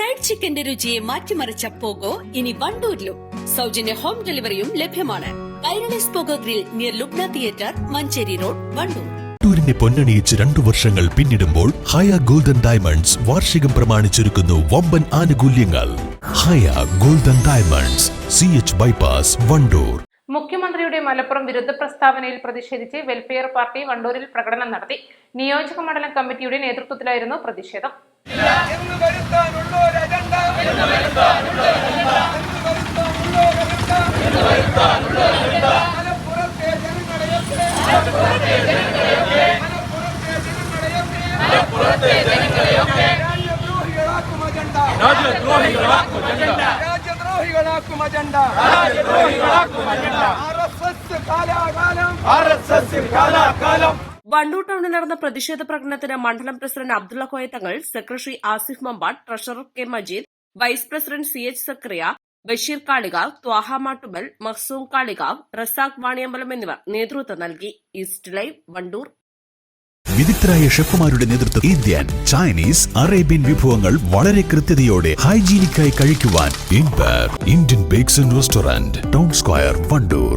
Fried ചിക്കന്റെ രുചിയെ മാറ്റിമറിച്ച pogo ഇനി വണ്ടൂരിലും. സൗജന്യ ഹോം ഡെലിവറിയും ലഭ്യമാണ്. Kairalis Pogo grill near Lubna theatre Manjeri road Wandoor. ടൂരിനെ പൊന്നണിയിച്ച് രണ്ടു വർഷങ്ങൾ പിന്നിടുമ്പോൾ ഹയ ഗോൾഡൻ ഡയമണ്ട്സ് വാർഷികം പ്രമാണിച്ചൊരുക്കുന്നു വമ്പൻ ആനുകൂല്യങ്ങൾ. Haya golden diamonds C H bypass Wandoor. മുഖ്യമന്ത്രിയുടെ മലപ്പുറം വിരുദ്ധ പ്രസ്താവനയിൽ പ്രതിഷേധിച്ച് വെൽഫെയർ പാർട്ടി വണ്ടൂരിൽ പ്രകടനം നടത്തി. നിയോജക മണ്ഡലം കമ്മിറ്റിയുടെ നേതൃത്വത്തിലായിരുന്നു പ്രതിഷേധം. ರಾಜ್ಯ ದ್ರೋಹಿಗಳಾಕುವ ಅಜೆಂಡಾ ರಾಜ್ಯ ದ್ರೋಹಿಗಳಾಕುವ ಅಜೆಂಡಾ ರಾಜ್ಯ ದ್ರೋಹಿಗಳಾಕುವ ಅಜೆಂಡಾ ಆರ್ ಎಸ್ ಎಸ್ ಕಾಲ ಕಾಲಂ ಆರ್ ಎಸ್ ಎಸ್ ಕಾಲ ಕಾಲಂ വണ്ടൂർ ടൌണിൽ നടന്ന പ്രതിഷേധ പ്രകടനത്തിന് മണ്ഡലം president Abdulla Koya Thangal secretary Asif Mambad treasurer K Majeed vice president C H Zakariya Basheer Kalikavu Thaha Mattummal Mahsoom Kalikavu Razak Vaniyambalam എന്നിവർ നേതൃത്വം നൽകി. East live Wandoor. വിദഗ്ധരായ ഷെഫുമാരുടെ നേതൃത്വം ഇന്ത്യൻ ചൈനീസ് അറേബ്യൻ വിഭവങ്ങൾ വളരെ കൃത്യതയോടെ ഹൈജീനിക്കായി കഴിക്കുവാൻ Indian bakes and restaurant town square Wandoor.